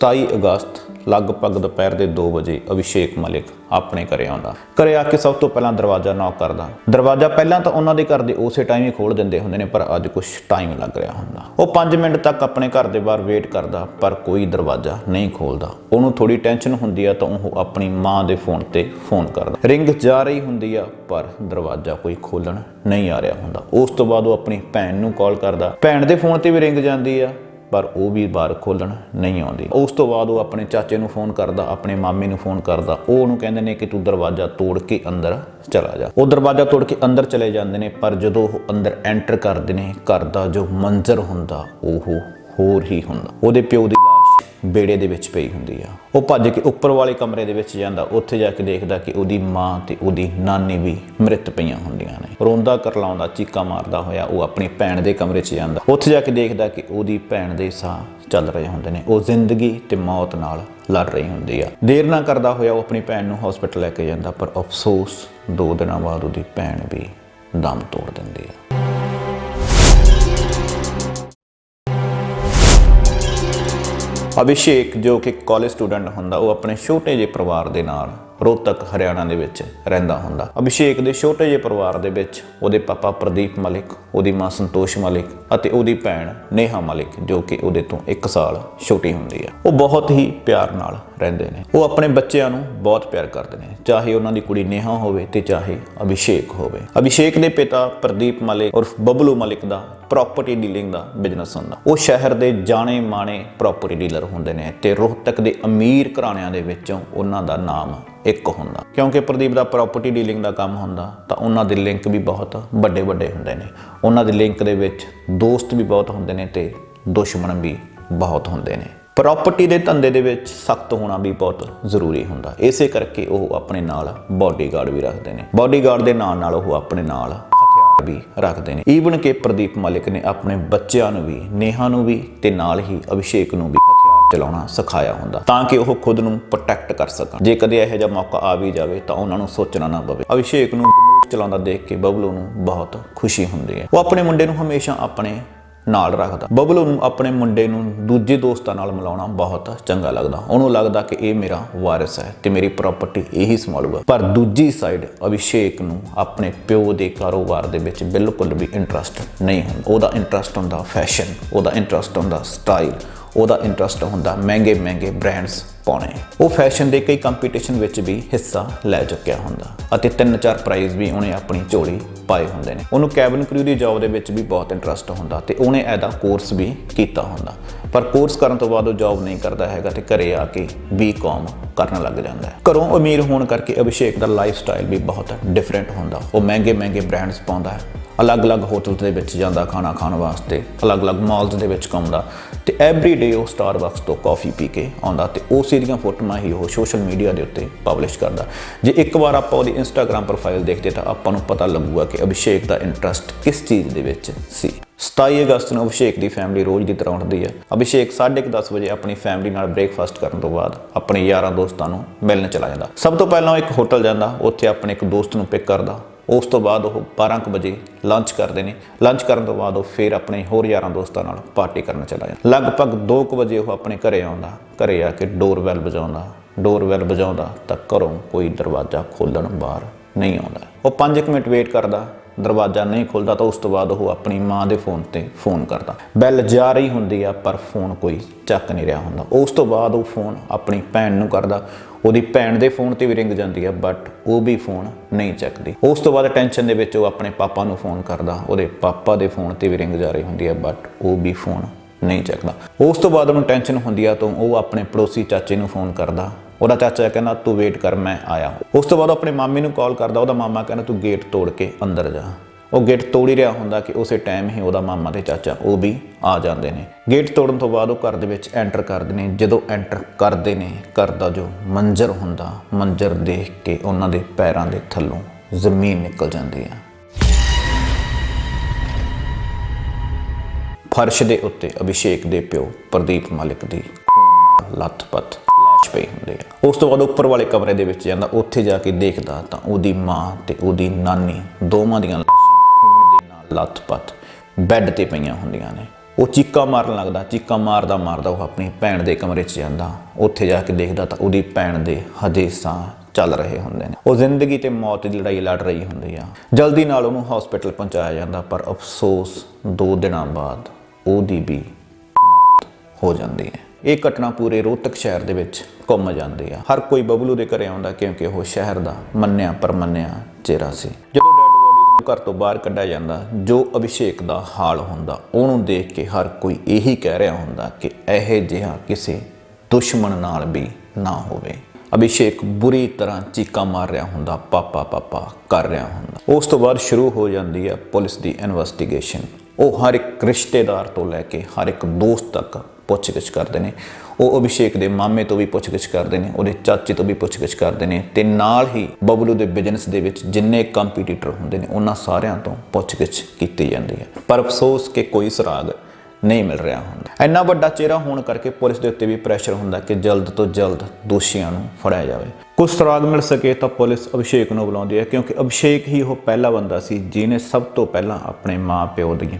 27 ਅਗਸਤ, ਲਗਭਗ ਦੁਪਹਿਰ ਦੇ 2 ਵਜੇ ਅਭਿਸ਼ੇਕ ਮਲਿਕ ਆਪਣੇ ਘਰੇ ਆਉਂਦਾ। ਘਰੇ ਆ ਕੇ ਸਭ ਤੋਂ ਪਹਿਲਾਂ ਦਰਵਾਜ਼ਾ ਨੌਕ ਕਰਦਾ। ਦਰਵਾਜ਼ਾ ਪਹਿਲਾਂ ਤਾਂ ਉਹਨਾਂ ਦੇ ਘਰ ਦੇ ਉਸੇ ਟਾਈਮ ਹੀ ਖੋਲ ਦਿੰਦੇ ਹੁੰਦੇ ਨੇ, ਪਰ ਅੱਜ ਕੁਝ ਟਾਈਮ ਲੱਗ ਰਿਹਾ ਹੁੰਦਾ। ਉਹ 5 ਮਿੰਟ ਤੱਕ ਆਪਣੇ ਘਰ ਦੇ ਬਾਹਰ ਵੇਟ ਕਰਦਾ, ਪਰ ਕੋਈ ਦਰਵਾਜ਼ਾ ਨਹੀਂ ਖੋਲਦਾ ਉਹਨੂੰ ਥੋੜੀ ਟੈਨਸ਼ਨ ਹੁੰਦੀ ਆ ਤਾਂ ਉਹ ਆਪਣੀ ਮਾਂ ਦੇ ਫੋਨ ਤੇ ਫੋਨ ਕਰਦਾ। ਰਿੰਗ ਜਾ ਰਹੀ ਹੁੰਦੀ ਆ, ਪਰ ਦਰਵਾਜ਼ਾ ਕੋਈ ਖੋਲਣ ਨਹੀਂ ਆ ਰਿਹਾ ਹੁੰਦਾ। ਉਸ ਤੋਂ ਬਾਅਦ ਉਹ ਆਪਣੀ ਭੈਣ ਨੂੰ ਕਾਲ ਕਰਦਾ। ਭੈਣ ਦੇ ਫੋਨ ਤੇ ਵੀ ਰਿੰਗ ਜਾਂਦੀ ਆ। ਪਰ ਉਹ ਵੀ ਬਾਹਰ ਖੋਲਣ ਨਹੀਂ ਆਉਂਦੀ। ਉਸ ਤੋਂ ਬਾਅਦ ਉਹ ਆਪਣੇ ਚਾਚੇ ਨੂੰ ਫੋਨ ਕਰਦਾ, ਆਪਣੇ ਮਾਮੇ ਨੂੰ ਫੋਨ ਕਰਦਾ। ਉਹ ਉਹਨੂੰ ਕਹਿੰਦੇ ਨੇ ਕਿ ਤੂੰ ਦਰਵਾਜ਼ਾ ਤੋੜ ਕੇ ਅੰਦਰ ਚਲਾ ਜਾ। ਉਹ ਦਰਵਾਜ਼ਾ ਤੋੜ ਕੇ ਅੰਦਰ ਚਲੇ ਜਾਂਦੇ ਨੇ, ਪਰ ਜਦੋਂ ਉਹ ਅੰਦਰ ਐਂਟਰ ਕਰਦੇ ਨੇ, ਘਰ ਦਾ ਜੋ ਮੰਜ਼ਰ ਹੁੰਦਾ, ਉਹ ਹੋਰ ਹੀ ਹੁੰਦਾ। ਉਹਦੇ ਪਿਓ ਦੀ ਲਾਸ਼ ਬੇੜੇ ਦੇ ਵਿੱਚ ਪਈ ਹੁੰਦੀ ਆ। ਉਹ ਭੱਜ ਕੇ ਉੱਪਰ ਵਾਲੇ ਕਮਰੇ ਦੇ ਵਿੱਚ ਜਾਂਦਾ। ਉੱਥੇ ਜਾ ਕੇ ਦੇਖਦਾ ਕਿ ਉਹਦੀ ਮਾਂ ਤੇ ਉਹਦੀ ਨਾਨੀ ਵੀ ਮ੍ਰਿਤ ਪਈਆਂ ਹੁੰਦੀਆਂ ਨੇ। ਰੋਂਦਾ ਕਰਲਾਉਂਦਾ, ਚੀਕਾਂ ਮਾਰਦਾ ਹੋਇਆ, ਉਹ ਆਪਣੀ ਭੈਣ ਦੇ ਕਮਰੇ 'ਚ ਜਾਂਦਾ। ਉੱਥੇ ਜਾ ਕੇ ਦੇਖਦਾ ਕਿ ਉਹਦੀ ਭੈਣ ਦੇ ਸਾਹ ਚੱਲ ਰਹੇ ਹੁੰਦੇ ਨੇ। ਉਹ ਜ਼ਿੰਦਗੀ ਤੇ ਮੌਤ ਨਾਲ ਲੜ ਰਹੀ ਹੁੰਦੀ ਆ। ਦੇਰ ਨਾ ਕਰਦਾ ਹੋਇਆ ਉਹ ਆਪਣੀ ਭੈਣ ਨੂੰ ਹਸਪੀਟਲ ਲੈ ਕੇ ਜਾਂਦਾ, ਪਰ ਅਫਸੋਸ, ਦੋ ਦਿਨਾਂ ਬਾਅਦ ਉਹਦੀ ਭੈਣ ਵੀ ਦਮ ਤੋੜ ਦਿੰਦੀ ਆ। ਅਭਿਸ਼ੇਕ, ਜੋ ਕਿ ਕਾਲਜ ਸਟੂਡੈਂਟ ਹੁੰਦਾ, ਉਹ ਆਪਣੇ ਛੋਟੇ ਜਿਹੇ ਪਰਿਵਾਰ ਦੇ ਨਾਲ ਰੋਹਤਕ ਹਰਿਆਣਾ ਦੇ ਵਿੱਚ ਰਹਿੰਦਾ ਹੁੰਦਾ। ਅਭਿਸ਼ੇਕ ਦੇ ਛੋਟੇ ਜਿਹੇ ਪਰਿਵਾਰ ਦੇ ਵਿੱਚ ਉਹਦੇ ਪਾਪਾ ਪ੍ਰਦੀਪ ਮਲਿਕ, ਉਹਦੀ ਮਾਂ ਸੰਤੋਸ਼ ਮਲਿਕ ਅਤੇ ਉਹਦੀ ਭੈਣ ਨੇਹਾ ਮਲਿਕ ਜੋ ਕਿ ਉਹਦੇ ਤੋਂ 1 ਸਾਲ ਛੋਟੀ ਹੁੰਦੀ ਹੈ। ਉਹ ਬਹੁਤ ਹੀ ਪਿਆਰ ਨਾਲ ਰਹਿੰਦੇ ਨੇ। ਉਹ ਆਪਣੇ ਬੱਚਿਆਂ ਨੂੰ ਬਹੁਤ ਪਿਆਰ ਕਰਦੇ ਨੇ। ਚਾਹੇ ਉਹਨਾਂ ਦੀ ਕੁੜੀ ਨੇਹਾ ਹੋਵੇ ਤੇ ਚਾਹੇ ਅਭਿਸ਼ੇਕ ਹੋਵੇ। ਅਭਿਸ਼ੇਕ ਦੇ ਪਿਤਾ ਪ੍ਰਦੀਪ ਮਲਿਕ ਔਰ ਬਬਲੂ ਮਲਿਕ ਦਾ ਪ੍ਰਾਪਰਟੀ ਡੀਲਿੰਗ ਦਾ ਬਿਜ਼ਨਸ ਹੁੰਦਾ। ਉਹ ਸ਼ਹਿਰ ਦੇ ਜਾਣੇ ਮਾਣੇ ਪ੍ਰਾਪਰਟੀ ਡੀਲਰ ਹੁੰਦੇ ਨੇ ਤੇ ਰੋਹਤਕ ਦੇ ਅਮੀਰ ਘਰਾਣਿਆਂ ਦੇ ਵਿੱਚੋਂ ਉਹਨਾਂ ਦਾ ਨਾਮ ਇੱਕ ਹੁੰਦਾ। ਕਿਉਂਕਿ ਪ੍ਰਦੀਪ ਦਾ ਪ੍ਰਾਪਰਟੀ ਡੀਲਿੰਗ ਦਾ ਕੰਮ ਹੁੰਦਾ, ਤਾਂ ਉਹਨਾਂ ਦੇ ਲਿੰਕ ਵੀ ਬਹੁਤ ਵੱਡੇ ਵੱਡੇ ਹੁੰਦੇ ਨੇ। ਉਹਨਾਂ ਦੇ ਲਿੰਕ ਦੇ ਵਿੱਚ ਦੋਸਤ ਵੀ ਬਹੁਤ ਹੁੰਦੇ ਨੇ ਤੇ ਦੁਸ਼ਮਣ ਵੀ ਬਹੁਤ ਹੁੰਦੇ ਨੇ। ਪ੍ਰਾਪਰਟੀ ਦੇ ਧੰਦੇ ਦੇ ਵਿੱਚ ਸਖਤ ਹੋਣਾ ਵੀ ਬਹੁਤ ਜ਼ਰੂਰੀ ਹੁੰਦਾ। ਇਸੇ ਕਰਕੇ ਉਹ ਆਪਣੇ ਨਾਲ ਬਾਡੀਗਾਰਡ ਵੀ ਰੱਖਦੇ ਨੇ। ਬਾਡੀਗਾਰਡ ਦੇ ਨਾਲ ਨਾਲ ਉਹ ਆਪਣੇ ਨਾਲ ਹਥਿਆਰ ਵੀ ਰੱਖਦੇ ਨੇ। ਈਵਨ ਕਿ ਪ੍ਰਦੀਪ ਮਲਿਕ ਨੇ ਆਪਣੇ ਬੱਚਿਆਂ ਨੂੰ ਵੀ, ਨੇਹਾ ਨੂੰ ਵੀ ਤੇ ਨਾਲ ਹੀ ਅਭਿਸ਼ੇਕ ਨੂੰ ਵੀ ਚਲਾਉਣਾ ਸਿਖਾਇਆ ਹੁੰਦਾ, ਤਾਂ ਕਿ ਉਹ ਖੁਦ ਨੂੰ ਪ੍ਰੋਟੈਕਟ ਕਰ ਸਕਣ। ਜੇ ਕਦੇ ਇਹੋ ਜਿਹਾ ਮੌਕਾ ਆ ਵੀ ਜਾਵੇ, ਤਾਂ ਉਹਨਾਂ ਨੂੰ ਸੋਚਣਾ ਨਾ ਪਵੇ। ਅਭਿਸ਼ੇਕ ਨੂੰ ਬੰਦੂਕ ਚਲਾਉਂਦਾ ਦੇਖ ਕੇ ਬਬਲੂ ਨੂੰ ਬਹੁਤ ਖੁਸ਼ੀ ਹੁੰਦੀ ਹੈ। ਉਹ ਆਪਣੇ ਮੁੰਡੇ ਨੂੰ ਹਮੇਸ਼ਾ ਆਪਣੇ ਨਾਲ ਰੱਖਦਾ। ਬਬਲੂ ਨੂੰ ਆਪਣੇ ਮੁੰਡੇ ਨੂੰ ਦੂਜੇ ਦੋਸਤਾਂ ਨਾਲ ਮਿਲਾਉਣਾ ਬਹੁਤ ਚੰਗਾ ਲੱਗਦਾ। ਉਹਨੂੰ ਲੱਗਦਾ ਕਿ ਇਹ ਮੇਰਾ ਵਾਰਿਸ ਹੈ ਤੇ ਮੇਰੀ ਪ੍ਰਾਪਰਟੀ ਇਹੀ ਸੰਭਾਲੂਗਾ ਪਰ ਦੂਜੀ ਸਾਈਡ ਅਭਿਸ਼ੇਕ ਨੂੰ ਆਪਣੇ ਪਿਓ ਦੇ ਕਾਰੋਬਾਰ ਦੇ ਵਿੱਚ ਬਿਲਕੁਲ ਵੀ ਇੰਟਰਸਟ ਨਹੀਂ ਹੁੰਦਾ। ਉਹਦਾ ਇੰਟਰਸਟ ਹੁੰਦਾ ਫੈਸ਼ਨ ਉਹਦਾ ਇੰਟਰਸਟ ਹੁੰਦਾ ਸਟਾਈਲ ਉਹਦਾ ਇੰਟਰਸਟ ਹੁੰਦਾ, ਮਹਿੰਗੇ ਮਹਿੰਗੇ ਬ੍ਰਾਂਡਸ ਪਾਉਣੇ। ਉਹ ਫੈਸ਼ਨ ਦੇ ਕਈ ਕੰਪੀਟੀਸ਼ਨ ਵਿੱਚ ਵੀ ਹਿੱਸਾ ਲੈ ਚੁੱਕਿਆ ਹੁੰਦਾ ਅਤੇ ਤਿੰਨ, ਚਾਰ ਪ੍ਰਾਈਜ਼ ਵੀ ਉਹਨੇ ਆਪਣੀ ਝੋਲੀ ਪਾਏ ਹੁੰਦੇ ਨੇ। ਉਹਨੂੰ ਕੈਬਨ ਕਰੂ ਦੀ ਜੌਬ ਦੇ ਵਿੱਚ ਵੀ ਬਹੁਤ ਇੰਟਰਸਟ ਹੁੰਦਾ ਤੇ ਉਹਨੇ ਇਹਦਾ ਕੋਰਸ ਵੀ ਕੀਤਾ ਹੁੰਦਾ। ਪਰ ਕੋਰਸ ਕਰਨ ਤੋਂ ਬਾਅਦ ਉਹ ਜੌਬ ਨਹੀਂ ਕਰਦਾ ਹੈਗਾ ਤੇ ਘਰੇ ਆ ਕੇ ਬੀਕਾਮ ਕਰਨ ਲੱਗ ਜਾਂਦਾ ਹੈ। ਘਰੋਂ ਅਮੀਰ ਹੋਣ ਕਰਕੇ ਅਭਿਸ਼ੇਕ ਦਾ ਲਾਈਫ ਸਟਾਈਲ ਵੀ ਬਹੁਤ ਡਿਫਰੈਂਟ ਹੁੰਦਾ। ਉਹ ਮਹਿੰਗੇ ਮਹਿੰਗੇ ਬ੍ਰਾਂਡਸ ਪਾਉਂਦਾ ਹੈ। ਅਲੱਗ-ਅਲੱਗ ਹੋਟਲ ਦੇ ਵਿੱਚ ਜਾਂਦਾ ਖਾਣਾ ਖਾਣ ਵਾਸਤੇ, ਅਲੱਗ-ਅਲੱਗ ਮਾਲਸ ਦੇ ਵਿੱਚ ਘੁੰਮਦਾ ਤੇ ਐਵਰੀ ਡੇ ਉਹ ਸਟਾਰਬਕਸ ਤੋਂ ਕਾਫੀ ਪੀ ਕੇ ਆਉਂਦਾ ਤੇ ਉਸੇ ਦੀਆਂ ਫੋਟੋਆਂ ਹੀ ਉਹ ਸੋਸ਼ਲ ਮੀਡੀਆ ਦੇ ਉੱਤੇ ਪਬਲਿਸ਼ ਕਰਦਾ। ਜੇ ਇੱਕ ਵਾਰ ਆਪਾਂ ਉਹਦੀ ਇੰਸਟਾਗ੍ਰam ਪ੍ਰੋਫਾਈਲ ਦੇਖਦੇ ਤਾਂ ਆਪਾਂ ਨੂੰ ਪਤਾ ਲੱਗੂਗਾ ਕਿ ਅਭਿਸ਼ੇਕ ਦਾ ਇੰਟਰਸਟ ਕਿਸ ਚੀਜ਼ ਦੇ ਵਿੱਚ ਸੀ। 27 ਅਗਸਤ ਨੂੰ ਅਭਿਸ਼ੇਕ ਦੀ ਫੈਮਿਲੀ ਰੋਜ਼ ਦੀ ਤਰ੍ਹਾਂ ਉੱਠਦੀ ਹੈ। ਅਭਿਸ਼ੇਕ 10:30 ਵਜੇ ਆਪਣੀ ਫੈਮਿਲੀ ਨਾਲ ਬ੍ਰੇਕਫਾਸਟ ਕਰਨ ਤੋਂ ਬਾਅਦ ਆਪਣੇ ਯਾਰਾਂ ਦੋਸਤਾਂ ਨੂੰ ਮਿਲਣ ਚਲਾ ਜਾਂਦਾ। ਸਭ ਤੋਂ ਪਹਿਲਾਂ ਉਹ ਇੱਕ ਹੋਟਲ ਜਾਂਦਾ, ਉੱਥੇ ਆਪਣੇ ਇੱਕ ਦੋਸਤ ਨੂੰ ਪਿਕ ਕਰਦਾ। ਉਸ ਤੋਂ ਬਾਅਦ ਉਹ 12 ਵਜੇ ਲੰਚ ਕਰਦੇ ਨੇ। ਲੰਚ ਕਰਨ ਤੋਂ ਬਾਅਦ ਉਹ ਫਿਰ ਆਪਣੇ ਹੋਰ ਯਾਰਾਂ ਦੋਸਤਾਂ ਨਾਲ ਪਾਰਟੀ ਕਰਨ ਚਲਾ ਜਾਂਦਾ। ਲਗਭਗ 2 ਵਜੇ ਉਹ ਆਪਣੇ ਘਰੇ ਆਉਂਦਾ, ਘਰੇ ਆ ਕੇ ਡੋਰ ਵਜਾਉਂਦਾ। ਡੋਰ ਵਜਾਉਂਦਾ ਤਾਂ ਘਰੋਂ ਕੋਈ ਦਰਵਾਜ਼ਾ ਖੋਲਣ ਬਾਹਰ ਨਹੀਂ ਆਉਂਦਾ। ਉਹ 5 ਮਿੰਟ ਵੇਟ ਕਰਦਾ, ਦਰਵਾਜ਼ਾ ਨਹੀਂ ਖੁੱਲਦਾ ਤਾਂ ਉਸ ਤੋਂ ਬਾਅਦ ਉਹ ਆਪਣੀ ਮਾਂ ਦੇ ਫੋਨ ਤੇ ਫੋਨ ਕਰਦਾ। ਬੈਲ ਜਾ ਰਹੀ ਹੁੰਦੀ ਆ ਪਰ ਫੋਨ ਕੋਈ ਚੱਕ ਨਹੀਂ ਰਿਹਾ ਹੁੰਦਾ। ਉਸ ਤੋਂ ਬਾਅਦ ਉਹ ਫੋਨ ਆਪਣੀ ਭੈਣ ਨੂੰ ਕਰਦਾ। ਉਹਦੀ ਭੈਣ ਦੇ ਫੋਨ ਤੇ ਵੀ ਰਿੰਗ ਜਾਂਦੀ ਹੈ ਬਟ ਉਹ ਵੀ ਫੋਨ ਨਹੀਂ ਚੱਕਦੀ। ਉਸ ਤੋਂ ਬਾਅਦ ਟੈਨਸ਼ਨ ਦੇ ਵਿੱਚ ਉਹ ਆਪਣੇ ਪਾਪਾ ਨੂੰ ਫੋਨ ਕਰਦਾ, ਉਹਦੇ ਪਾਪਾ ਦੇ ਫੋਨ ਤੇ ਵੀ ਰਿੰਗ ਜਾ ਰਹੀ ਹੁੰਦੀ ਹੈ ਬਟ ਉਹ ਵੀ ਫੋਨ ਨਹੀਂ ਚੱਕਦਾ। ਉਸ ਤੋਂ ਬਾਅਦ ਉਹਨੂੰ ਟੈਨਸ਼ਨ ਹੁੰਦੀ ਆ, ਤਾਂ ਉਹ ਆਪਣੇ ਪੜੋਸੀ ਚਾਚੇ ਨੂੰ ਫੋਨ ਕਰਦਾ। ਉਹਦਾ ਚਾਚਾ ਕਹਿੰਦਾ, ਤੂੰ ਵੇਟ ਕਰ, ਮੈਂ ਆਇਆ ਉਸ ਤੋਂ ਬਾਅਦ ਉਹ ਆਪਣੇ ਮਾਮੇ ਨੂੰ ਕਾਲ ਕਰਦਾ, ਉਹਦਾ ਮਾਮਾ ਕਹਿੰਦਾ, ਤੂੰ ਗੇਟ ਤੋੜ ਕੇ ਅੰਦਰ ਜਾ। ਉਹ ਗੇਟ ਤੋੜ ਹੀ ਰਿਹਾ ਹੁੰਦਾ ਕਿ ਉਸੇ ਟਾਈਮ ਹੀ ਉਹਦਾ ਮਾਮਾ ਤੇ ਚਾਚਾ ਉਹ ਵੀ ਆ ਜਾਂਦੇ ਨੇ। ਗੇਟ ਤੋੜਨ ਤੋਂ ਬਾਅਦ ਉਹ ਘਰ ਦੇ ਵਿੱਚ ਐਂਟਰ ਕਰਦੇ ਨੇ। ਜਦੋਂ ਐਂਟਰ ਕਰਦੇ ਨੇ, ਘਰ ਦਾ ਜੋ ਮੰਜ਼ਰ ਹੁੰਦਾ, ਮੰਜ਼ਰ ਦੇਖ ਕੇ ਉਹਨਾਂ ਦੇ ਪੈਰਾਂ ਦੇ ਥੱਲੋਂ ਜ਼ਮੀਨ ਨਿਕਲ ਜਾਂਦੀ ਹੈ ਫਰਸ਼ ਦੇ ਉੱਤੇ ਅਭਿਸ਼ੇਕ ਦੇ ਪਿਓ ਪ੍ਰਦੀਪ ਮਲਿਕ ਦੀ ਲੱਥਪੱਥ ਲਾਸ਼ ਪਈ ਹੁੰਦੀ ਆ। ਉਸ ਤੋਂ ਬਾਅਦ ਉੱਪਰ ਵਾਲੇ ਕਮਰੇ ਦੇ ਵਿੱਚ ਜਾਂਦਾ, ਉੱਥੇ ਜਾ ਕੇ ਦੇਖਦਾ ਤਾਂ ਉਹਦੀ ਮਾਂ ਤੇ ਉਹਦੀ ਨਾਨੀ ਦੋਵਾਂ ਦੀਆਂ ਲਾਸ਼ਾਂ ਖੂਨ ਦੇ ਬੈੱਡ ਤੇ ਪਈਆਂ ਹੁੰਦੀਆਂ ਨੇ। ਉਹ ਚੀਕਾ ਮਾਰਨ ਲੱਗਦਾ। ਚੀਕਾ ਮਾਰਦਾ ਮਾਰਦਾ ਉਹ ਆਪਣੀ ਭੈਣ ਦੇ ਕਮਰੇ 'ਚ ਜਾਂਦਾ। ਉੱਥੇ ਜਾ ਕੇ ਦੇਖਦਾ ਤਾਂ ਉਹਦੀ ਭੈਣ ਦੇ ਹਜੇ ਸਾਹ ਚੱਲ ਰਹੇ ਹੁੰਦੇ ਨੇ। ਉਹ ਜ਼ਿੰਦਗੀ ਤੇ ਮੌਤ ਦੀ ਲੜਾਈ ਲੜ ਰਹੀ ਹੁੰਦੀ ਆ। ਜਲਦੀ ਨਾਲ ਉਹਨੂੰ ਹਸਪੀਟਲ ਪਹੁੰਚਾਇਆ ਜਾਂਦਾ, ਪਰ ਅਫਸੋਸ 2 ਦਿਨਾਂ ਬਾਅਦ ਉਹਦੀ ਵੀ ਹੋ ਜਾਂਦੀ ਹੈ। ਇਹ ਘਟਨਾ ਪੂਰੇ ਰੋਹਤਕ ਸ਼ਹਿਰ ਦੇ ਵਿੱਚ ਘੁੰਮ ਜਾਂਦੀ ਆ। ਹਰ ਕੋਈ ਬਬਲੂ ਦੇ ਘਰੇ ਆਉਂਦਾ ਕਿਉਂਕਿ ਉਹ ਸ਼ਹਿਰ ਦਾ ਮੰਨਿਆ ਪਰਮੰਨਿਆ ਚਿਹਰਾ ਸੀ। ਜਦੋਂ ਘਰ ਤੋਂ ਬਾਹਰ ਕੱਢਿਆ ਜਾਂਦਾ, ਜੋ ਅਭਿਸ਼ੇਕ ਦਾ ਹਾਲ ਹੁੰਦਾ, ਉਹਨੂੰ ਦੇਖ ਕੇ ਹਰ ਕੋਈ ਇਹੀ ਕਹਿ ਰਿਹਾ ਹੁੰਦਾ ਕਿ ਇਹ ਜਿਹਾ ਕਿਸੇ ਦੁਸ਼ਮਣ ਨਾਲ ਵੀ ਨਾ ਹੋਵੇ। ਅਭਿਸ਼ੇਕ ਬੁਰੀ ਤਰ੍ਹਾਂ ਚੀਕਾਂ ਮਾਰ ਰਿਹਾ ਹੁੰਦਾ, ਪਾਪਾ ਪਾਪਾ ਕਰ ਰਿਹਾ ਹੁੰਦਾ। ਉਸ ਤੋਂ ਬਾਅਦ ਸ਼ੁਰੂ ਹੋ ਜਾਂਦੀ ਹੈ ਪੁਲਿਸ ਦੀ ਇਨਵੈਸਟੀਗੇਸ਼ਨ ਉਹ ਹਰ ਇੱਕ ਰਿਸ਼ਤੇਦਾਰ ਤੋਂ ਲੈ ਕੇ ਹਰ ਇੱਕ ਦੋਸਤ ਤੱਕ ਪੁੱਛਗਿੱਛ ਕਰਦੇ ਨੇ। ਉਹ ਅਭਿਸ਼ੇਕ ਦੇ ਮਾਮੇ ਤੋਂ ਵੀ ਪੁੱਛਗਿੱਛ ਕਰਦੇ ਨੇ, ਉਹਦੇ ਚਾਚੇ ਤੋਂ ਵੀ ਪੁੱਛਗਿੱਛ ਕਰਦੇ ਨੇ ਤੇ ਨਾਲ ਹੀ ਬਬਲੂ ਦੇ ਬਿਜ਼ਨਸ ਦੇ ਵਿੱਚ ਜਿੰਨੇ ਕੰਪੀਟੀਟਰ ਹੁੰਦੇ ਨੇ, ਉਹਨਾਂ ਸਾਰਿਆਂ ਤੋਂ ਪੁੱਛਗਿੱਛ ਕੀਤੀ ਜਾਂਦੀ ਹੈ। ਪਰ ਅਫਸੋਸ ਕਿ ਕੋਈ ਸੁਰਾਗ ਨਹੀਂ ਮਿਲ ਰਿਹਾ ਹੁੰਦਾ। ਇੰਨਾ ਵੱਡਾ ਚਿਹਰਾ ਹੋਣ ਕਰਕੇ ਪੁਲਿਸ ਦੇ ਉੱਤੇ ਵੀ ਪ੍ਰੈਸ਼ਰ ਹੁੰਦਾ ਕਿ ਜਲਦ ਤੋਂ ਜਲਦ ਦੋਸ਼ੀਆਂ ਨੂੰ ਫੜਿਆ ਜਾਵੇ। ਕੁਝ ਸੁਰਾਗ ਮਿਲ ਸਕੇ ਤਾਂ ਪੁਲਿਸ ਅਭਿਸ਼ੇਕ ਨੂੰ ਬੁਲਾਉਂਦੀ ਹੈ, ਕਿਉਂਕਿ ਅਭਿਸ਼ੇਕ ਹੀ ਉਹ ਪਹਿਲਾ ਬੰਦਾ ਸੀ ਜਿਹਨੇ ਸਭ ਤੋਂ ਪਹਿਲਾਂ ਆਪਣੇ ਮਾਂ-ਪਿਓ ਦੀਆਂ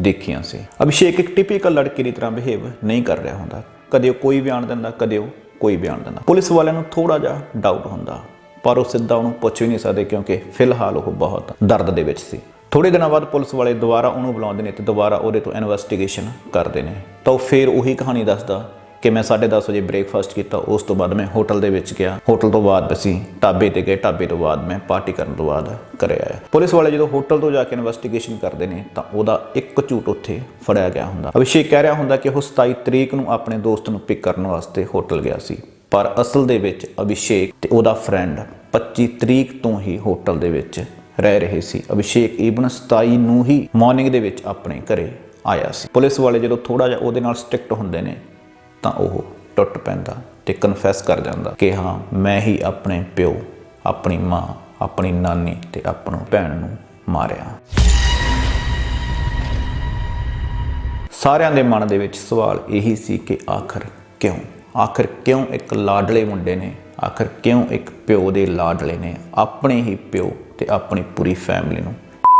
ਦੇਖੀਆਂ ਸੀ। ਅਭਿਸ਼ੇਕ ਇੱਕ ਟਿਪੀਕਲ ਲੜਕੀ ਦੀ ਤਰ੍ਹਾਂ ਬਿਹੇਵ ਨਹੀਂ ਕਰ ਰਿਹਾ ਹੁੰਦਾ। ਕਦੇ ਉਹ ਕੋਈ ਬਿਆਨ ਦਿੰਦਾ, ਕਦੇ ਉਹ ਕੋਈ ਬਿਆਨ ਦਿੰਦਾ। ਪੁਲਿਸ ਵਾਲਿਆਂ ਨੂੰ ਥੋੜਾ ਜਿਹਾ ਡਾਊਟ ਹੁੰਦਾ, ਪਰ ਉਹ ਸਿੱਧਾ ਉਹਨੂੰ ਪੁੱਛ ਵੀ ਨਹੀਂ ਸਕਦੇ ਕਿਉਂਕਿ ਫਿਲਹਾਲ ਉਹ ਬਹੁਤ ਦਰਦ ਦੇ ਵਿੱਚ ਸੀ। ਥੋੜੇ ਦਿਨਾਂ ਬਾਅਦ ਪੁਲਿਸ ਵਾਲੇ ਦੁਬਾਰਾ ਉਹਨੂੰ ਬੁਲਾਉਂਦੇ ਨੇ ਤੇ ਦੁਬਾਰਾ ਉਹਦੇ ਤੋਂ ਇਨਵੈਸਟੀਗੇਸ਼ਨ ਕਰਦੇ ਨੇ। ਤਾਂ ਉਹ ਫੇਰ ਉਹੀ ਕਹਾਣੀ ਦੱਸਦਾ ਕਿ ਮੈਂ 10:30 ਵਜੇ ਬ੍ਰੇਕਫਾਸਟ ਕੀਤਾ, ਉਸ ਤੋਂ ਬਾਅਦ ਮੈਂ ਹੋਟਲ ਦੇ ਵਿੱਚ ਗਿਆ। ਹੋਟਲ ਤੋਂ ਬਾਅਦ ਅਸੀਂ ਢਾਬੇ ਤੇ ਗਏ। ਢਾਬੇ ਤੋਂ ਬਾਅਦ ਮੈਂ ਪਾਰਟੀ ਕਰਨ ਤੋਂ ਬਾਅਦ ਘਰੇ ਆਇਆ। ਪੁਲਿਸ ਵਾਲੇ ਜਦੋਂ ਹੋਟਲ ਤੋਂ ਜਾ ਕੇ ਇਨਵੈਸਟੀਗੇਸ਼ਨ ਕਰਦੇ ਨੇ, ਤਾਂ ਉਹਦਾ ਇੱਕ ਝੂਠ ਉੱਥੇ ਫੜਿਆ ਗਿਆ ਹੁੰਦਾ। ਅਭਿਸ਼ੇਕ ਕਹਿ ਰਿਹਾ ਹੁੰਦਾ ਕਿ ਉਹ 27 ਤਰੀਕ ਨੂੰ ਆਪਣੇ ਦੋਸਤ ਨੂੰ ਪਿਕ ਕਰਨ ਵਾਸਤੇ ਹੋਟਲ ਗਿਆ ਸੀ। ਪਰ ਅਸਲ ਦੇ ਵਿੱਚ ਅਭਿਸ਼ੇਕ ਤੇ ਉਹਦਾ ਫਰੈਂਡ 25 ਤਰੀਕ ਤੋਂ ਹੀ ਹੋਟਲ ਦੇ ਵਿੱਚ ਰਹਿ ਰਹੇ ਸੀ। ਅਭਿਸ਼ੇਕ ਈਵਨ 27 ਨੂੰ ਹੀ ਮਾਰਨਿੰਗ ਦੇ ਵਿੱਚ ਆਪਣੇ ਘਰੇ ਆਇਆ ਸੀ। ਪੁਲਿਸ ਵਾਲੇ ਜਦੋਂ ਥੋੜਾ ਜਿਹਾ ਉਹਦੇ ਨਾਲ ਸਟ੍ਰਿਕਟ ਹੁੰਦੇ ਨੇ ਤਾਂ ਉਹ ਟੁੱਟ ਪੈਂਦਾ ਤੇ ਕਨਫੈਸ ਕਰ ਜਾਂਦਾ ਕਿ ਹਾਂ, ਮੈਂ ਹੀ ਆਪਣੇ ਪਿਓ, ਆਪਣੀ ਮਾਂ, ਆਪਣੀ ਨਾਨੀ ਤੇ ਆਪਣੀ ਭੈਣ ਨੂੰ ਮਾਰਿਆ। ਸਾਰਿਆਂ ਦੇ ਮਨ ਦੇ ਵਿੱਚ ਸਵਾਲ ਇਹੀ ਸੀ ਕਿ ਆਖਰ ਕਿਉਂ? ਆਖਰ ਕਿਉਂ ਇੱਕ ਲਾਡਲੇ ਮੁੰਡੇ ਨੇ? ਆਖਰ ਕਿਉਂ ਇੱਕ ਪਿਓ ਦੇ ਲਾਡਲੇ ਨੇ? ਆਪਣੇ ਹੀ ਪਿਓ ਤੇ ਆਪਣੀ ਪੂਰੀ ਫੈਮਿਲੀ ਨੂੰ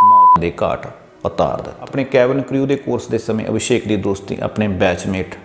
ਮੌਤ ਦੇ ਘਾਟ ਉਤਾਰ ਦਿੱਤਾ। ਆਪਣੇ ਕੈਬਨ ਕ੍ਰਿਊ ਦੇ ਕੋਰਸ ਦੇ ਸਮੇਂ ਅਭਿਸ਼ੇਕ ਦੀ ਦੋਸਤੀ, ਆਪਣੇ ਬੈਚਮੇਟ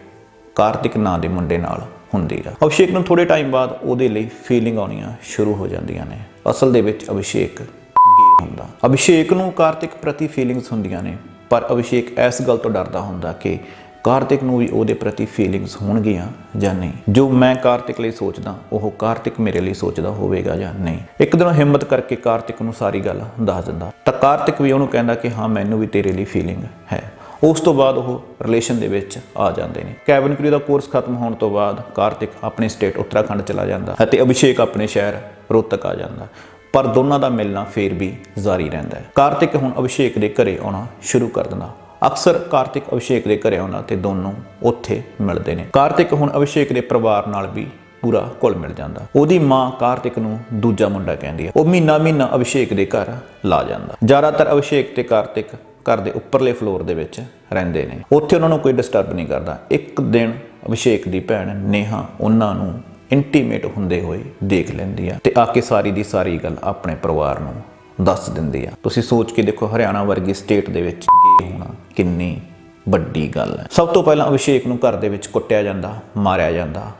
ਕਾਰਤਿਕ ਨਾਂ ਦੇ ਮੁੰਡੇ ਨਾਲ ਹੁੰਦੀ ਆ। ਅਭਿਸ਼ੇਕ ਨੂੰ ਥੋੜੇ ਟਾਈਮ ਬਾਅਦ ਉਹਦੇ ਲਈ ਫੀਲਿੰਗ ਆਉਣੀਆਂ ਸ਼ੁਰੂ ਹੋ ਜਾਂਦੀਆਂ ਨੇ। ਅਸਲ ਦੇ ਵਿੱਚ ਅਭਿਸ਼ੇਕ ਗੇ ਹੁੰਦਾ। ਅਭਿਸ਼ੇਕ ਨੂੰ ਕਾਰਤਿਕ ਪ੍ਰਤੀ ਫੀਲਿੰਗਸ ਹੁੰਦੀਆਂ ਨੇ, ਪਰ ਅਭਿਸ਼ੇਕ ਇਸ ਗੱਲ ਤੋਂ ਡਰਦਾ ਹੁੰਦਾ ਕਿ ਕਾਰਤਿਕ ਨੂੰ ਵੀ ਉਹਦੇ ਪ੍ਰਤੀ ਫੀਲਿੰਗਸ ਹੋਣਗੀਆਂ ਜਾਂ ਨਹੀਂ। ਜੋ ਮੈਂ ਕਾਰਤਿਕ ਲਈ ਸੋਚਦਾ, ਉਹ ਕਾਰਤਿਕ ਮੇਰੇ ਲਈ ਸੋਚਦਾ ਹੋਵੇਗਾ ਜਾਂ ਨਹੀਂ। ਇੱਕ ਦਿਨ ਹਿੰਮਤ ਕਰਕੇ ਕਾਰਤਿਕ ਨੂੰ ਸਾਰੀ ਗੱਲ ਦੱਸ ਦਿੰਦਾ। ਤਾਂ ਕਾਰਤਿਕ ਵੀ ਉਹਨੂੰ ਕਹਿੰਦਾ ਕਿ ਹਾਂ, ਮੈਨੂੰ ਵੀ ਤੇਰੇ ਲਈ ਫੀਲਿੰਗ ਹੈ। ਉਸ ਤੋਂ ਬਾਅਦ ਉਹ ਰਿਲੇਸ਼ਨ ਦੇ ਵਿੱਚ ਆ ਜਾਂਦੇ ਨੇ। ਕੈਬਨ ਕ੍ਰੂ ਦਾ ਕੋਰਸ ਖਤਮ ਹੋਣ ਤੋਂ ਬਾਅਦ ਕਾਰਤਿਕ ਆਪਣੇ ਸਟੇਟ ਉੱਤਰਾਖੰਡ ਚਲਾ ਜਾਂਦਾ ਅਤੇ ਅਭਿਸ਼ੇਕ ਆਪਣੇ ਸ਼ਹਿਰ ਰੋਹਤਕ ਆ ਜਾਂਦਾ। ਪਰ ਦੋਨਾਂ ਦਾ ਮਿਲਣਾ ਫੇਰ ਵੀ ਜਾਰੀ ਰਹਿੰਦਾ ਹੈ। ਕਾਰਤਿਕ ਹੁਣ ਅਭਿਸ਼ੇਕ ਦੇ ਘਰੇ ਆਉਣਾ ਸ਼ੁਰੂ ਕਰ ਦਿੰਦਾ। ਅਕਸਰ ਕਾਰਤਿਕ ਅਭਿਸ਼ੇਕ ਦੇ ਘਰੇ ਆਉਣਾ ਤੇ ਦੋਨੋਂ ਉੱਥੇ ਮਿਲਦੇ ਨੇ। ਕਾਰਤਿਕ ਹੁਣ ਅਭਿਸ਼ੇਕ ਦੇ ਪਰਿਵਾਰ ਨਾਲ ਵੀ ਪੂਰਾ ਘੁਲ ਮਿਲ ਜਾਂਦਾ। ਉਹਦੀ ਮਾਂ ਕਾਰਤਿਕ ਨੂੰ ਦੂਜਾ ਮੁੰਡਾ ਕਹਿੰਦੀ ਹੈ। ਉਹ ਮਹੀਨਾ ਮਹੀਨਾ ਅਭਿਸ਼ੇਕ ਦੇ ਘਰ ਲਾ ਜਾਂਦਾ। ਜ਼ਿਆਦਾਤਰ ਅਭਿਸ਼ੇਕ ਤੇ ਕਾਰਤਿਕ ਘਰ ਦੇ ਉੱਪਰਲੇ ਫਲੋਰ ਦੇ ਵਿੱਚ ਰਹਿੰਦੇ ਨੇ। ਉੱਥੇ ਉਹਨਾਂ ਨੂੰ ਕੋਈ ਡਿਸਟਰਬ ਨਹੀਂ ਕਰਦਾ। ਇੱਕ ਦਿਨ ਅਭਿਸ਼ੇਕ ਦੀ ਭੈਣ ਨੇਹਾ ਉਹਨਾਂ ਨੂੰ ਇੰਟੀਮੇਟ ਹੁੰਦੇ ਹੋਏ ਦੇਖ ਲੈਂਦੀ ਆ ਤੇ ਆ ਕੇ ਸਾਰੀ ਦੀ ਸਾਰੀ ਗੱਲ ਆਪਣੇ ਪਰਿਵਾਰ ਨੂੰ ਦੱਸ ਦਿੰਦੀ ਆ। ਤੁਸੀਂ ਸੋਚ ਕੇ ਦੇਖੋ ਹਰਿਆਣਾ ਵਰਗੀ ਸਟੇਟ ਦੇ ਵਿੱਚ ਗੇ ਹੋਣਾ, ਕਿੰਨੀ ਵੱਡੀ ਗੱਲ ਹੈ ਸਭ ਤੋਂ ਪਹਿਲਾਂ ਅਭਿਸ਼ੇਕ ਨੂੰ ਘਰ ਦੇ ਵਿੱਚ ਕੁੱਟਿਆ ਜਾਂਦਾ, ਮਾਰਿਆ ਜਾਂਦਾ।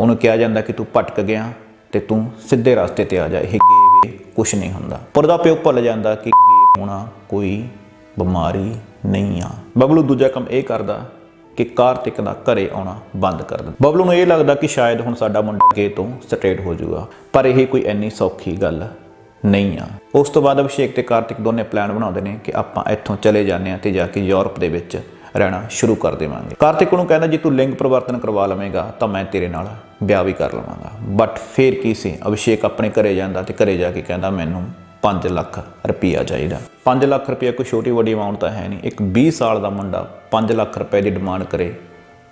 ਉਹਨੂੰ ਕਿਹਾ ਜਾਂਦਾ ਕਿ ਤੂੰ ਭਟਕ ਗਿਆ ਤੇ ਤੂੰ ਸਿੱਧੇ ਰਸਤੇ ਤੇ ਆ ਜਾ। ਇਹ ਗੇ ਵੇ? ਕੁਝ ਨਹੀਂ ਹੁੰਦਾ। ਪਰ ਉਹਦਾ ਪਿਓ ਭੁੱਲ ਜਾਂਦਾ ਕਿ ਗੇ ਹੋਣਾ, ਕੋਈ ਬਿਮਾਰੀ ਨਹੀਂ ਆ। ਬਬਲੂ ਦੂਜਾ ਕੰਮ ਇਹ ਕਰਦਾ ਕਿ ਕਾਰਤਿਕ ਦਾ ਘਰੇ ਆਉਣਾ ਬੰਦ ਕਰ ਦਿੰਦਾ। ਬਬਲੂ ਨੂੰ ਇਹ ਲੱਗਦਾ ਕਿ ਸ਼ਾਇਦ ਹੁਣ ਸਾਡਾ ਮੁੰਡਾ ਗੇ ਤੋਂ ਸਟ੍ਰੇਟ ਹੋ ਜਾਊਗਾ। ਪਰ ਇਹ ਕੋਈ ਇੰਨੀ ਸੌਖੀ ਗੱਲ ਨਹੀਂ ਆ। ਉਸ ਤੋਂ ਬਾਅਦ ਅਭਿਸ਼ੇਕ ਤੇ ਕਾਰਤਿਕ ਦੋਨੇ ਪਲਾਨ ਬਣਾਉਂਦੇ ਨੇ ਕਿ ਆਪਾਂ ਇੱਥੋਂ ਚਲੇ ਜਾਂਦੇ ਆ ਤੇ ਜਾ ਕੇ ਯੂਰਪ ਦੇ ਵਿੱਚ ਰਹਿਣਾ ਸ਼ੁਰੂ ਕਰ ਦੇਵਾਂਗੇ। ਕਾਰਤਿਕ ਨੂੰ ਕਹਿੰਦਾ, ਜੇ ਤੂੰ ਲਿੰਗ ਪਰਿਵਰਤਨ ਕਰਵਾ ਲਵੇਂਗਾ, ਤਾਂ ਮੈਂ ਤੇਰੇ ਨਾਲ ਵਿਆਹ ਵੀ ਕਰ ਲਵਾਂਗਾ। ਬਟ ਫੇਰ ਕੀ ਸੀ? ਅਭਿਸ਼ੇਕ ਆਪਣੇ ਘਰੇ ਜਾਂਦਾ ਤੇ ਘਰੇ ਜਾ ਕੇ ਕਹਿੰਦਾ, ਮੈਨੂੰ 5 ਲੱਖ ਰੁਪਈਆ ਚਾਹੀਦਾ। 5 ਲੱਖ ਰੁਪਈਆ ਕੋਈ ਛੋਟੀ ਵੱਡੀ ਅਮਾਉਂਟ ਤਾਂ ਹੈ ਨਹੀਂ। ਇੱਕ 20 ਸਾਲ ਦਾ ਮੁੰਡਾ 5 ਲੱਖ ਰੁਪਏ ਦੀ ਡਿਮਾਂਡ ਕਰੇ,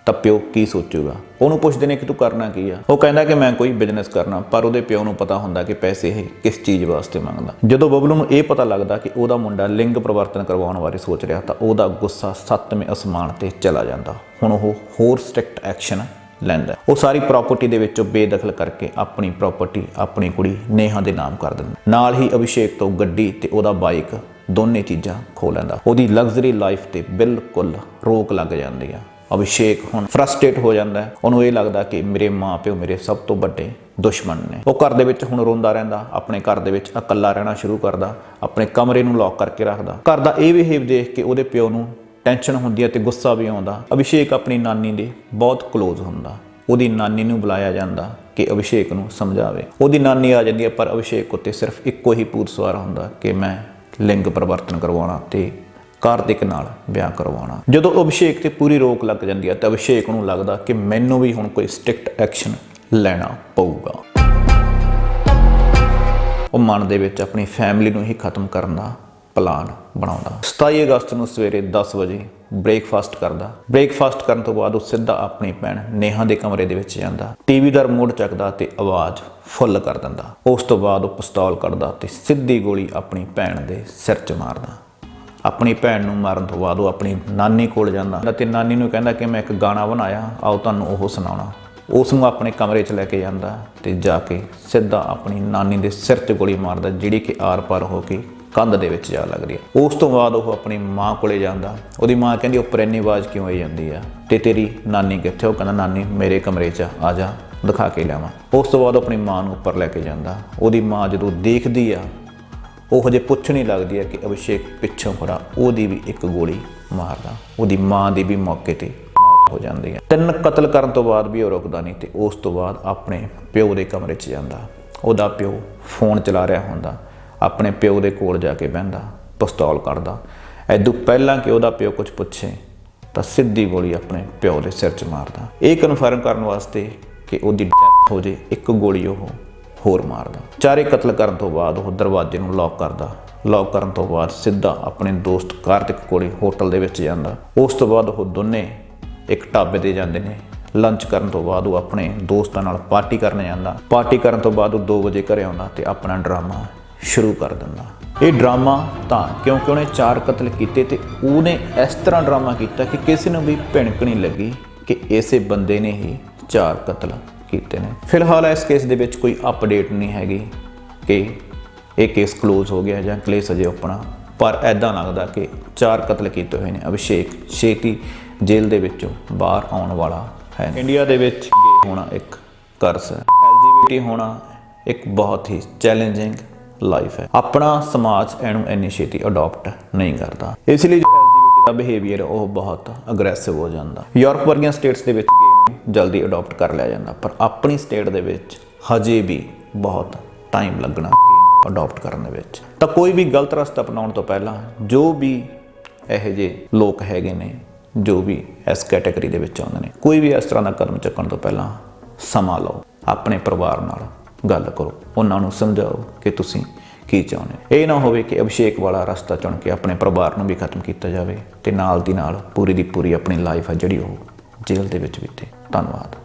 ਤਾਂ ਪਿਓ ਕੀ ਸੋਚੂਗਾ? ਉਹਨੂੰ ਪੁੱਛਦੇ ਨੇ ਕਿ ਤੂੰ ਕਰਨਾ ਕੀ ਆ? ਉਹ ਕਹਿੰਦਾ ਕਿ ਮੈਂ ਕੋਈ ਬਿਜ਼ਨਸ ਕਰਨਾ, ਪਰ ਉਹਦੇ ਪਿਓ ਨੂੰ ਪਤਾ ਹੁੰਦਾ ਕਿ ਪੈਸੇ ਇਹ ਕਿਸ ਚੀਜ਼ ਵਾਸਤੇ ਮੰਗਦਾ। ਜਦੋਂ ਬਬਲੂ ਨੂੰ ਇਹ ਪਤਾ ਲੱਗਦਾ ਕਿ ਉਹਦਾ ਮੁੰਡਾ ਲਿੰਗ ਪਰਿਵਰਤਨ ਕਰਵਾਉਣ ਬਾਰੇ ਸੋਚ ਰਿਹਾ, ਤਾਂ ਉਹਦਾ ਗੁੱਸਾ ਸੱਤਵੇਂ ਅਸਮਾਨ ਤੇ ਚਲਾ ਜਾਂਦਾ। ਹੁਣ ਉਹ ਹੋਰ ਸਟ੍ਰਿਕਟ ਐਕਸ਼ਨ ਲੈਂਦਾ ਉਹ ਸਾਰੀ ਪ੍ਰਾਪਰਟੀ ਦੇ ਵਿੱਚੋਂ ਬੇਦਖਲ ਕਰਕੇ ਆਪਣੀ ਪ੍ਰਾਪਰਟੀ ਆਪਣੀ ਕੁੜੀ ਨੇਹਾ ਦੇ ਨਾਮ ਕਰ ਦਿੰਦਾ ਨਾਲ ਹੀ ਅਭਿਸ਼ੇਕ ਤੋਂ ਗੱਡੀ ਤੇ ਉਹਦਾ ਬਾਈਕ ਦੋਨੇ ਚੀਜ਼ਾਂ ਖੋ ਲੈਂਦਾ ਉਹਦੀ ਲਗਜ਼ਰੀ ਲਾਈਫ ਤੇ ਬਿਲਕੁਲ ਰੋਕ ਲੱਗ ਜਾਂਦੀ ਆ ਅਭਿਸ਼ੇਕ ਹੁਣ ਫਰਸਟ੍ਰੇਟ ਹੋ ਜਾਂਦਾ ਉਹਨੂੰ ਇਹ ਲੱਗਦਾ ਕਿ ਮੇਰੇ ਮਾਪਿਓ ਮੇਰੇ ਸਭ ਤੋਂ ਵੱਡੇ ਦੁਸ਼ਮਣ ਨੇ। ਉਹ ਘਰ ਦੇ ਵਿੱਚ ਹੁਣ ਰੋਂਦਾ ਰਹਿੰਦਾ, ਆਪਣੇ ਘਰ ਦੇ ਵਿੱਚ ਇਕੱਲਾ ਰਹਿਣਾ ਸ਼ੁਰੂ ਕਰਦਾ, ਆਪਣੇ ਕਮਰੇ ਨੂੰ ਲੌਕ ਕਰਕੇ ਰੱਖਦਾ। ਘਰ ਦਾ ਇਹ ਬਿਹੇਵ ਦੇਖ ਕੇ ਉਹਦੇ ਪਿਓ ਨੂੰ ਟੈਨਸ਼ਨ ਹੁੰਦੀ ਹੈ ਤੇ ਗੁੱਸਾ ਵੀ ਆਉਂਦਾ। ਅਭਿਸ਼ੇਕ ਆਪਣੀ ਨਾਨੀ ਦੇ ਬਹੁਤ ਕਲੋਜ਼ ਹੁੰਦਾ। ਉਹਦੀ ਨਾਨੀ ਨੂੰ ਬੁਲਾਇਆ ਜਾਂਦਾ ਕਿ ਅਭਿਸ਼ੇਕ ਨੂੰ ਸਮਝਾਵੇ। ਉਹਦੀ ਨਾਨੀ ਆ ਜਾਂਦੀ ਹੈ, ਪਰ ਅਭਿਸ਼ੇਕ ਉੱਤੇ ਸਿਰਫ ਇੱਕੋ ਹੀ ਪੂਰ ਸਵਾਰ ਹੁੰਦਾ ਕਿ ਮੈਂ ਲਿੰਗ ਪਰਿਵਰਤਨ ਕਰਵਾਉਣਾ ਤੇ ਕਾਰਤਿਕ ਨਾਲ ਵਿਆਹ ਕਰਵਾਉਣਾ। ਜਦੋਂ ਅਭਿਸ਼ੇਕ ਤੇ ਪੂਰੀ ਰੋਕ ਲੱਗ ਜਾਂਦੀ ਹੈ, ਤਾਂ ਅਭਿਸ਼ੇਕ ਨੂੰ ਲੱਗਦਾ ਕਿ ਮੈਨੂੰ ਵੀ ਹੁਣ ਕੋਈ ਸਟ੍ਰਿਕਟ ਐਕਸ਼ਨ ਲੈਣਾ ਪਊਗਾ। ਉਹ ਮਨ ਦੇ ਵਿੱਚ ਆਪਣੀ ਫੈਮਿਲੀ ਨੂੰ ਹੀ ਖਤਮ ਕਰਨ ਦਾ ਪਲਾਨ ਬਣਾਉਂਦਾ। 27 ਅਗਸਤ ਨੂੰ ਸਵੇਰੇ 10 ਵਜੇ ਬ੍ਰੇਕਫਾਸਟ ਕਰਦਾ। ਬ੍ਰੇਕਫਾਸਟ ਕਰਨ ਤੋਂ ਬਾਅਦ ਉਹ ਸਿੱਧਾ ਆਪਣੀ ਭੈਣ ਨੇਹਾ ਦੇ ਕਮਰੇ ਦੇ ਵਿੱਚ ਜਾਂਦਾ। ਟੀਵੀ ਦਾ ਰਿਮੋਟ ਚੱਕਦਾ ਤੇ ਆਵਾਜ਼ ਫੁੱਲ ਕਰ ਦਿੰਦਾ। ਉਸ ਤੋਂ ਬਾਅਦ ਉਹ ਪਿਸਤੌਲ ਕੱਢਦਾ ਤੇ ਸਿੱਧੀ ਗੋਲੀ ਆਪਣੀ ਭੈਣ ਦੇ ਸਿਰ 'ਚ ਮਾਰਦਾ। ਆਪਣੀ ਭੈਣ ਨੂੰ ਮਾਰਨ ਤੋਂ ਬਾਅਦ ਉਹ ਆਪਣੀ ਨਾਨੀ ਕੋਲ ਜਾਂਦਾ ਅਤੇ ਨਾਨੀ ਨੂੰ ਕਹਿੰਦਾ ਕਿ ਮੈਂ ਇੱਕ ਗਾਣਾ ਬਣਾਇਆ, ਆਓ ਤੁਹਾਨੂੰ ਉਹ ਸੁਣਾਉਣਾ। ਉਸ ਨੂੰ ਆਪਣੇ ਕਮਰੇ 'ਚ ਲੈ ਕੇ ਜਾਂਦਾ ਤੇ ਜਾ ਕੇ ਸਿੱਧਾ ਆਪਣੀ ਨਾਨੀ ਦੇ ਸਿਰ 'ਚ ਗੋਲੀ ਮਾਰਦਾ, ਜਿਹੜੀ ਕਿ ਆਰ-ਪਾਰ ਹੋ ਕੇ ਕੰਧ ਦੇ ਵਿੱਚ ਜਾ ਲੱਗਦੀ ਹੈ ਉਸ ਤੋਂ ਬਾਅਦ ਉਹ ਆਪਣੀ ਮਾਂ ਕੋਲੇ ਜਾਂਦਾ। ਉਹਦੀ ਮਾਂ ਕਹਿੰਦੀ ਉੱਪਰ ਇੰਨੀ ਆਵਾਜ਼ ਕਿਉਂ ਆਈ ਜਾਂਦੀ ਆ? ਤੇ ਤੇਰੀ ਨਾਨੀ ਕਿੱਥੇ ਉਹ ਕਹਿੰਦਾ, ਨਾਨੀ, ਮੇਰੇ ਕਮਰੇ 'ਚ ਆ ਜਾ, ਦਿਖਾ ਕੇ ਲਿਆਵਾਂ। ਉਸ ਤੋਂ ਬਾਅਦ ਉਹ ਆਪਣੀ ਮਾਂ ਨੂੰ ਉੱਪਰ ਲੈ ਕੇ ਜਾਂਦਾ। ਉਹਦੀ ਮਾਂ ਜਦੋਂ ਦੇਖਦੀ ਆ, ਉਹ ਹਜੇ ਪੁੱਛਣੀ ਲੱਗਦੀ ਹੈ ਕਿ ਅਭਿਸ਼ੇਕ ਪਿੱਛੋਂ ਖੜਾ। ਉਹਦੀ ਵੀ ਇੱਕ ਗੋਲੀ ਮਾਰਦਾ। ਉਹਦੀ ਮਾਂ ਦੀ ਵੀ ਮੌਕੇ ਤੇ ਮੌਤ ਹੋ ਜਾਂਦੀ ਹੈ ਤਿੰਨ ਕਤਲ ਕਰਨ ਤੋਂ ਬਾਅਦ ਵੀ ਉਹ ਰੁਕਦਾ ਨਹੀਂ ਤੇ ਉਸ ਤੋਂ ਬਾਅਦ ਆਪਣੇ ਪਿਓ ਦੇ ਕਮਰੇ 'ਚ ਜਾਂਦਾ। ਉਹਦਾ ਪਿਓ ਫੋਨ ਚਲਾ ਰਿਹਾ ਹੁੰਦਾ। ਆਪਣੇ ਪਿਓ ਦੇ ਕੋਲ ਜਾ ਕੇ ਬਹਿੰਦਾ, ਪਿਸਤੌਲ ਕੱਢਦਾ। ਐਦੋਂ ਪਹਿਲਾਂ ਕਿ ਉਹਦਾ ਪਿਓ ਕੁਝ ਪੁੱਛੇ, ਤਾਂ ਸਿੱਧੀ ਗੋਲੀ ਆਪਣੇ ਪਿਓ ਦੇ ਸਿਰ 'ਚ ਮਾਰਦਾ। ਇਹ ਕਨਫਰਮ ਕਰਨ ਵਾਸਤੇ ਕਿ ਉਹਦੀ ਡੈਥ ਹੋ ਜੇ, ਇੱਕ ਗੋਲੀ ਉਹ ਹੋਰ ਮਾਰਦਾ। ਚਾਰੇ ਕਤਲ ਕਰਨ ਤੋਂ ਬਾਅਦ ਉਹ ਦਰਵਾਜ਼ੇ ਨੂੰ ਲੌਕ ਕਰਦਾ। ਲੌਕ ਕਰਨ ਤੋਂ ਬਾਅਦ ਸਿੱਧਾ ਆਪਣੇ ਦੋਸਤ ਕਾਰਤਿਕ ਕੋਲੇ ਹੋਟਲ ਦੇ ਵਿੱਚ ਜਾਂਦਾ। ਉਸ ਤੋਂ ਬਾਅਦ ਉਹ ਦੋਨੇ ਇੱਕ ਢਾਬੇ ਤੇ ਜਾਂਦੇ ਨੇ। ਲੰਚ ਕਰਨ ਤੋਂ ਬਾਅਦ ਉਹ ਆਪਣੇ ਦੋਸਤਾਂ ਨਾਲ ਪਾਰਟੀ ਕਰਨ ਜਾਂਦਾ। ਪਾਰਟੀ ਕਰਨ ਤੋਂ ਬਾਅਦ ਉਹ 2 ਵਜੇ ਘਰੇ ਆਉਂਦਾ ਤੇ ਆਪਣਾ ਡਰਾਮਾ ਸ਼ੁਰੂ ਕਰ ਦਿੰਦਾ। ਇਹ ਡਰਾਮਾ ਤਾਂ ਕਿਉਂਕਿ ਉਹਨੇ ਚਾਰ ਕਤਲ ਕੀਤੇ ਤੇ ਉਹਨੇ ਇਸ ਤਰ੍ਹਾਂ ਡਰਾਮਾ ਕੀਤਾ ਕਿ ਕਿਸੇ ਨੂੰ ਵੀ ਭਿਣਕ ਨਹੀਂ ਲੱਗੀ ਕਿ ਇਸੇ ਬੰਦੇ ਨੇ ਹੀ ਚਾਰ ਕਤਲ ਕੀਤੇ ਨੇ। ਫਿਲਹਾਲ ਇਸ ਕੇਸ ਦੇ ਵਿੱਚ ਕੋਈ ਅਪਡੇਟ ਨਹੀਂ ਹੈਗੀ ਕਿ ਇਹ ਕੇਸ ਕਲੋਜ਼ ਹੋ ਗਿਆ ਜਾਂ ਕੇਸ ਅਜੇ ਆਪਣਾ। ਪਰ ਐਦਾਂ ਲੱਗਦਾ ਕਿ ਚਾਰ ਕਤਲ ਕੀਤੇ ਹੋਏ ਨੇ। ਅਭਿਸ਼ੇਕ ਛੇਤੀ ਜੇਲ੍ਹ ਦੇ ਵਿੱਚੋਂ ਬਾਹਰ ਆਉਣ ਵਾਲਾ ਹੈ। ਇੰਡੀਆ ਦੇ ਵਿੱਚ ਹੋਣਾ ਇੱਕ ਕਰਸ ਹੈ। ਐਲਜੀਬੀਟੀ ਹੋਣਾ ਇੱਕ ਬਹੁਤ ਹੀ ਚੈਲੰਜਿੰਗ ਲਾਈਫ ਹੈ। ਆਪਣਾ ਸਮਾਜ ਇਹਨੂੰ ਇੰਨੀ ਛੇਤੀ ਅਡਾਪਟ ਨਹੀਂ ਕਰਦਾ। ਇਸ ਲਈ ਜੋ ਐਲਜੀਬੀਟੀ ਦਾ ਬਿਹੇਵੀਅਰ ਉਹ ਬਹੁਤ ਅਗਰੈਸਿਵ ਹੋ ਜਾਂਦਾ। ਯੂਰਪ ਵਰਗੀਆਂ ਸਟੇਟਸ ਦੇ ਵਿੱਚ ਗੇਮ ਨੂੰ ਜਲਦੀ ਅਡਾਪਟ ਕਰ ਲਿਆ ਜਾਂਦਾ। ਪਰ ਆਪਣੀ ਸਟੇਟ ਦੇ ਵਿੱਚ ਹਜੇ ਵੀ ਬਹੁਤ ਟਾਈਮ ਲੱਗਣਾ ਗੇਮ ਅਡਾਪਟ ਕਰਨ ਦੇ ਵਿੱਚ। ਤਾਂ ਕੋਈ ਵੀ ਗਲਤ ਰਸਤਾ ਅਪਣਾਉਣ ਤੋਂ ਪਹਿਲਾਂ ਜੋ ਵੀ ਇਹੋ ਜਿਹੇ ਲੋਕ ਹੈਗੇ ਨੇ, ਜੋ ਵੀ ਇਸ ਕੈਟਾਗਰੀ ਦੇ ਵਿੱਚ ਆਉਂਦੇ ਨੇ, ਕੋਈ ਵੀ ਇਸ ਤਰ੍ਹਾਂ ਦਾ ਕਦਮ ਚੱਕਣ ਤੋਂ ਪਹਿਲਾਂ ਸਮਾਂ ਲਓ। ਆਪਣੇ ਪਰਿਵਾਰ ਨਾਲ ਗੱਲ ਕਰੋ। ਉਹਨਾਂ ਨੂੰ ਸਮਝਾਓ ਕਿ ਤੁਸੀਂ ਕੀ ਚਾਹੁੰਦੇ ਇਹ ਨਾ ਹੋਵੇ ਕਿ ਅਭਿਸ਼ੇਕ ਵਾਲਾ ਰਸਤਾ ਚੁਣ ਕੇ ਆਪਣੇ ਪਰਿਵਾਰ ਨੂੰ ਵੀ ਖਤਮ ਕੀਤਾ ਜਾਵੇ ਤੇ ਨਾਲ ਦੀ ਨਾਲ ਪੂਰੀ ਦੀ ਪੂਰੀ ਆਪਣੀ ਲਾਈਫ ਹੈ ਜਿਹੜੀ ਉਹ ਜੇਲ੍ਹ ਦੇ ਵਿੱਚ ਬੀਤੇ। ਧੰਨਵਾਦ।